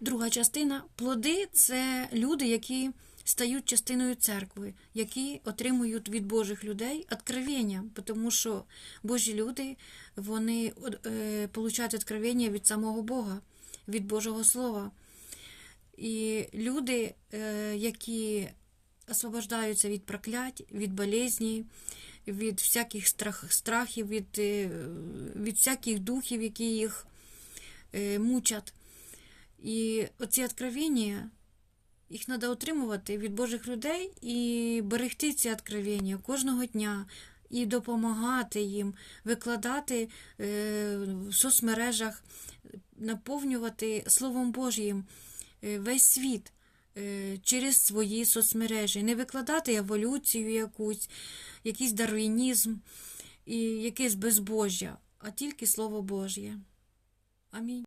Друга частина плоди це люди, які стають частиною церкви, які отримують від Божих людей откровення, тому що Божі люди вони е, получають откровення від самого Бога, від Божого Слова. І люди, е, які освобождаються від проклять, від болезней, від всяких страх, страхів, від, е, від всяких духів, які їх мучать. І оці откровення, їх треба отримувати від Божих людей і берегти ці откровення кожного дня. І допомагати їм викладати е, в соцмережах, наповнювати Словом Божим е, весь світ е, через свої соцмережі, не викладати еволюцію якусь, якийсь дарвінізм і якесь безбожжя, а тільки Слово Божє. Амінь.